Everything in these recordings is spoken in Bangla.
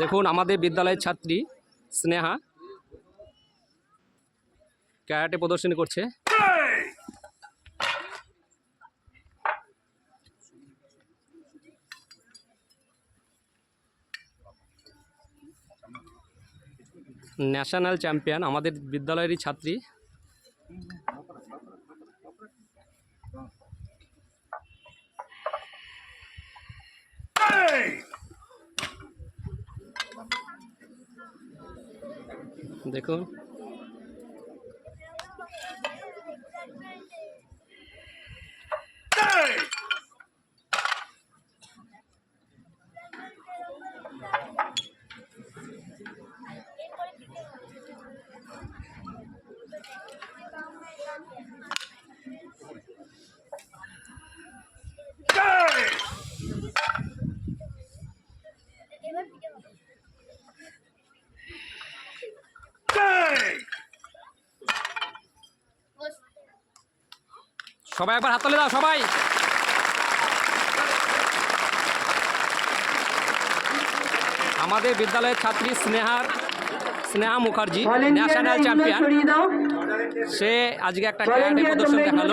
দেখুন আমাদের বিদ্যালয়ের ছাত্রী স্নেহা ক্যারাটে প্রদর্শনী করছে। ন্যাশনাল চ্যাম্পিয়ন আমাদের বিদ্যালয়েরই ছাত্রী দেখুন সবাই একবার হাততালি দাও সবাই। আমাদের বিদ্যালয়ের ছাত্রী স্নেহার স্নেহা মুখার্জি ন্যাশনাল চ্যাম্পিয়ন সে আজকে একটা ক্যারাটে প্রদর্শন দেখাল।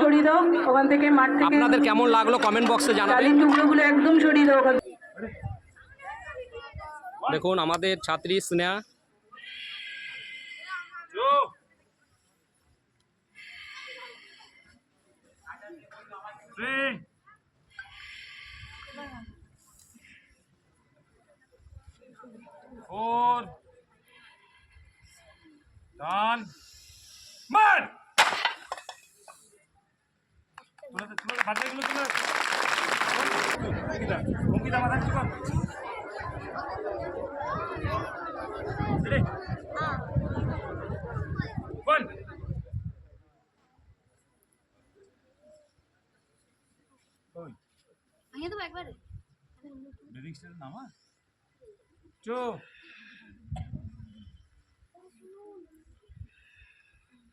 আপনাদের কেমন লাগল কমেন্ট বক্সে জানাবেন দেখুন আমাদের ছাত্রী Sneha Three. Four. Done. Man! তুলে তুলে বাচ্চাগুলো তুলে অঙ্কিতা, অঙ্কিতা মাথা দেবো একবারে। নামা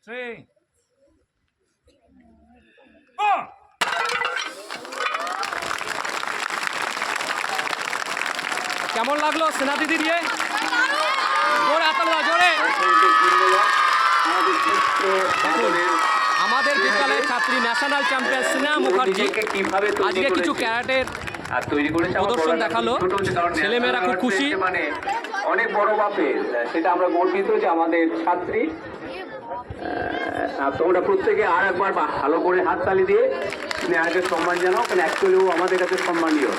থ্রি ফোর কেমন লাগল সেনা দিদি দিয়ে? জোরে হাততালি দাও জোরে। আমাদের বিদ্যালয়ের ছাত্রী ন্যাশনাল চ্যাম্পিয়ন স্নেহা মুখার্জি আজকে কিছু। ক্যারাটের প্রদর্শন দেখাল। ছেলেমেয়েরা খুব খুশি। মানে অনেক বড় মাপের সেটা আমরা গর্বিত যে আমাদের ছাত্রী তোমরা প্রত্যেকে আর একবার ভালো করে হাততালি দিয়ে স্নেহাকে সম্মান জানাও কারণ অ্যাকচুয়ালি ও আমাদের কাছে সম্মানীয়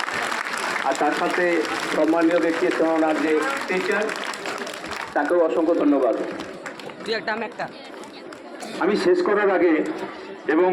আর তার সাথে সম্মানীয় ব্যক্তি ওনার যে টিচার তাকেও অসংখ্য ধন্যবাদ একটা আমি একটা আমি শেষ করার আগে এবং